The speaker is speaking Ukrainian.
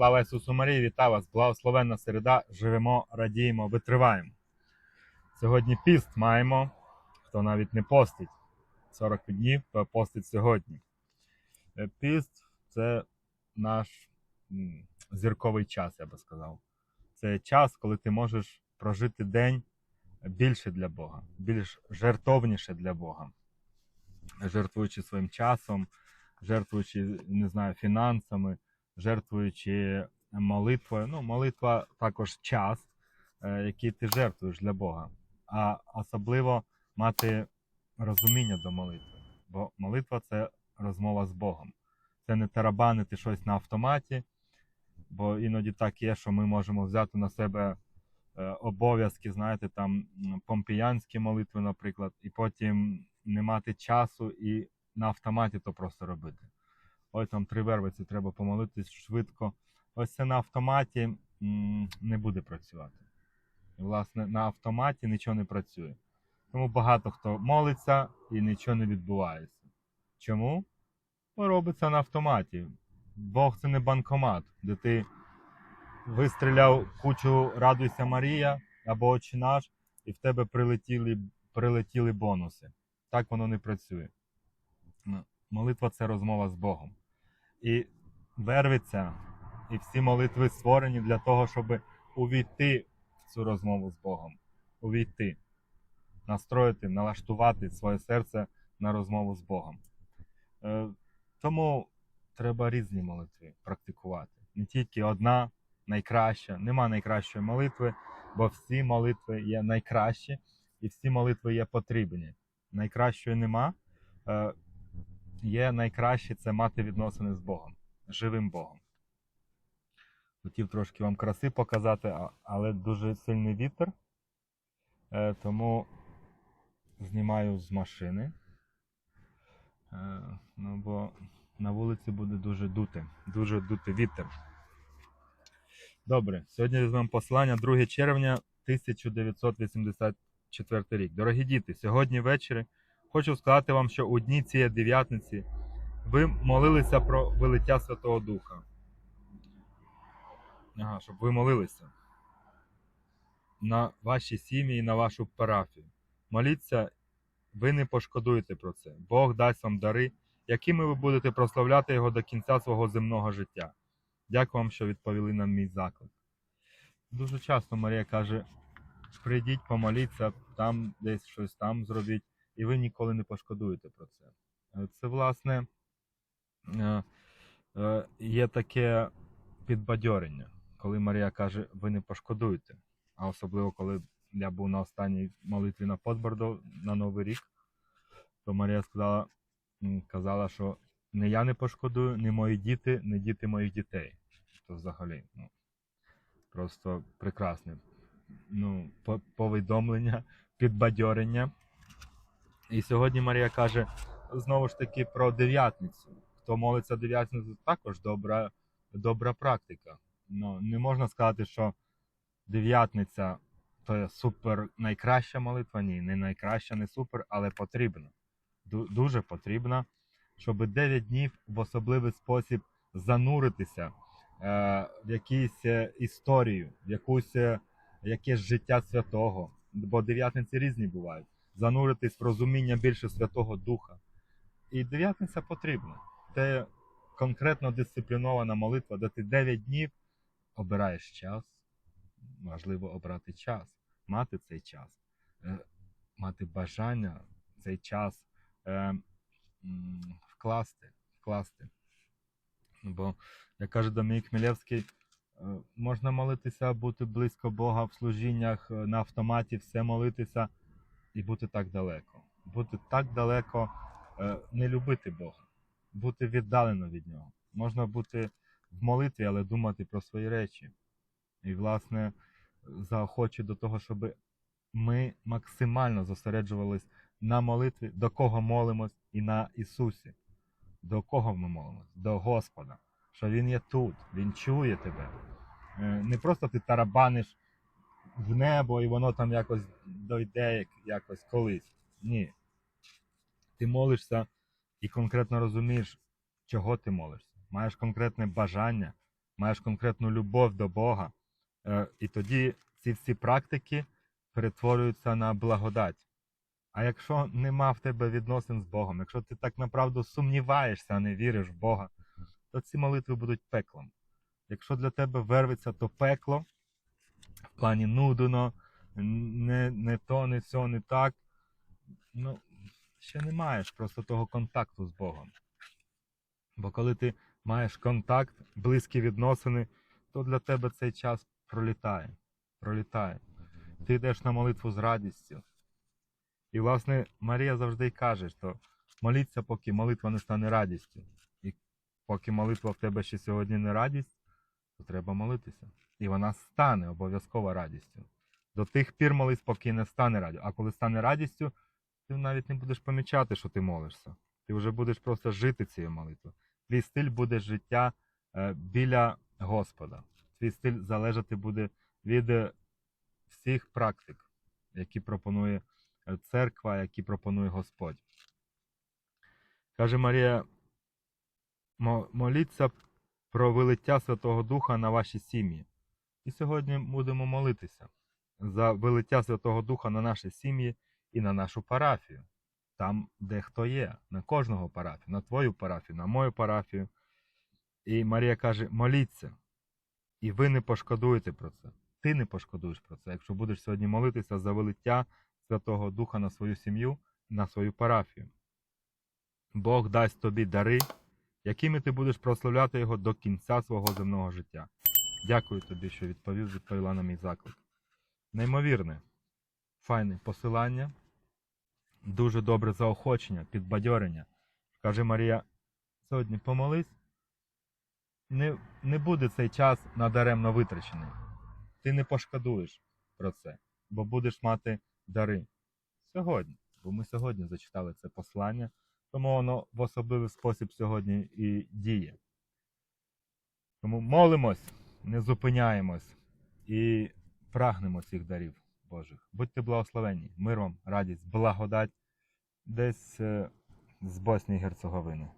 Слава Ісусу Марії, вітаю вас! Благословенна середа! Живемо, радіємо, витриваємо. Сьогодні піст маємо. Хто навіть не постить 40 днів, то постить сьогодні. Е, Піст це наш зірковий час, я би сказав. Це час, коли ти можеш прожити день більше для Бога, більш жертовніше для Бога, жертвуючи своїм часом, жертвуючи, не знаю, фінансами, жертвуючи молитвою. Ну, молитва також час, е, який ти жертвуєш для Бога. А особливо мати розуміння до молитви. Бо молитва це розмова з Богом. Це не тарабанити щось на автоматі, бо іноді так є, що ми можемо взяти на себе е, обов'язки, знаєте, там помпіянські молитви, наприклад, і потім не мати часу і на автоматі то просто робити. Ой, там три вервиці, треба помолитись швидко. Ось це на автоматі не буде працювати. І, власне, на автоматі нічого не працює. Тому багато хто молиться і нічого не відбувається. Чому? Бо робиться на автоматі. Бог це не банкомат, де ти вистріляв кучу Радуйся Марія або Очі наш, і в тебе прилетіли, прилетіли бонуси. Так воно не працює. Молитва це розмова з Богом. І вервиться, і всі молитви створені для того, щоб увійти в цю розмову з Богом. Увійти, настроїти, налаштувати своє серце на розмову з Богом. Е, тому треба різні молитви практикувати. Не тільки одна найкраща, нема найкращої молитви, бо всі молитви є найкращі і всі молитви є потрібні. Найкращої нема. Є найкраще це мати відносини з Богом, живим Богом. Хотів трошки вам краси показати, але дуже сильний вітер. Е, тому знімаю з машини. Е, ну, бо на вулиці буде дуже дути, дуже дути вітер. Добре, сьогодні візьмемо послання 2 червня 1984 рік. Дорогі діти, сьогодні ввечері хочу сказати вам, що у дні цієї дев'ятниці ви молилися про вилиття Святого Духа. Ага, щоб ви молилися на ваші сім'ї і на вашу парафію. Моліться, ви не пошкодуєте про це. Бог дасть вам дари, якими ви будете прославляти його до кінця свого земного життя. Дякую вам, що відповіли на мій заклик. Дуже часто Марія каже: прийдіть, помоліться, там десь щось там зробіть, і ви ніколи не пошкодуєте про це. Е, Це, власне, е, е, є таке підбадьорення, коли Марія каже, ви не пошкодуєте. А особливо, коли я був на останній молитві на Подбордо на Новий рік, то Марія сказала, казала, що не я не пошкодую, не мої діти, не діти моїх дітей. То взагалі, ну, просто прекрасне ну, повідомлення, підбадьорення. І сьогодні Марія каже знову ж таки про дев'ятницю. Хто молиться дев'ятницю, також добра, добра практика. Ну, не можна сказати, що дев'ятниця то є супер найкраща молитва. Ні, не найкраща, не супер, але потрібна. Дуже потрібна, щоб 9 днів в особливий спосіб зануритися е, в якусь е, історію, в якусь е, якесь життя святого. Бо дев'ятниці різні бувають. Зануритись в розуміння більше Святого Духа. І дев'ятниця потрібна. Це конкретно дисциплінована молитва, де ти 9 днів обираєш час. Важливо обрати час, мати цей час, е, мати бажання цей час е, вкласти, вкласти. Бо, як каже Домінік Хмелевський, е, можна молитися, бути близько Бога в служіннях, на автоматі, все молитися і бути так далеко. Бути так далеко, е, не любити Бога, бути віддалено від Нього. Можна бути в молитві, але думати про свої речі. І, власне, заохочу до того, щоб ми максимально зосереджувались на молитві, до кого молимось, і на Ісусі. До кого ми молимось? До Господа. Що Він є тут, Він чує тебе. Е, Не просто ти тарабаниш в небо і воно там якось дойде якось колись. Ні. Ти молишся і конкретно розумієш, чого ти молишся. Маєш конкретне бажання, маєш конкретну любов до Бога. Е, І тоді ці всі практики перетворюються на благодать. А якщо нема в тебе відносин з Богом, якщо ти так направду сумніваєшся, а не віриш в Бога, то ці молитви будуть пеклом. Якщо для тебе верветься то пекло, плані нудно, не, не то, не сьо, не так, ну, ще не маєш просто того контакту з Богом. Бо коли ти маєш контакт, близькі відносини, то для тебе цей час пролітає. пролітає. Ти йдеш на молитву з радістю. І, власне, Марія завжди й каже, що моліться, поки молитва не стане радістю. І поки молитва в тебе ще сьогодні не радість, то треба молитися. І вона стане обов'язково радістю. До тих пір молись, поки не стане радістю. А коли стане радістю, ти навіть не будеш помічати, що ти молишся. Ти вже будеш просто жити цією молитвою. Твій стиль буде життя е, біля Господа. Твій стиль залежати буде від е, всіх практик, які пропонує е, церква, які пропонує Господь. Каже Марія, моліться про вилиття Святого Духа на ваші сім'ї. І сьогодні будемо молитися за вилиття Святого Духа на наші сім'ї і на нашу парафію. Там, де хто є, на кожного парафію, на твою парафію, на мою парафію. І Марія каже: моліться, і ви не пошкодуєте про це. Ти не пошкодуєш про це, якщо будеш сьогодні молитися за вилиття Святого Духа на свою сім'ю, на свою парафію. Бог дасть тобі дари, якими ти будеш прославляти його до кінця свого земного життя. Дякую тобі, що відповів, відповіла на мій заклик. Неймовірне, файне посилання, дуже добре заохочення, підбадьорення. Каже Марія, сьогодні помолись, не, не буде цей час надаремно витрачений. Ти не пошкодуєш про це, бо будеш мати дари сьогодні. Бо ми сьогодні зачитали це послання, тому воно в особливий спосіб сьогодні і діє. Тому молимось, не зупиняємось і прагнемо цих дарів Божих. Будьте благословенні, мир вам, радість, благодать десь е, з Боснії Герцеговини.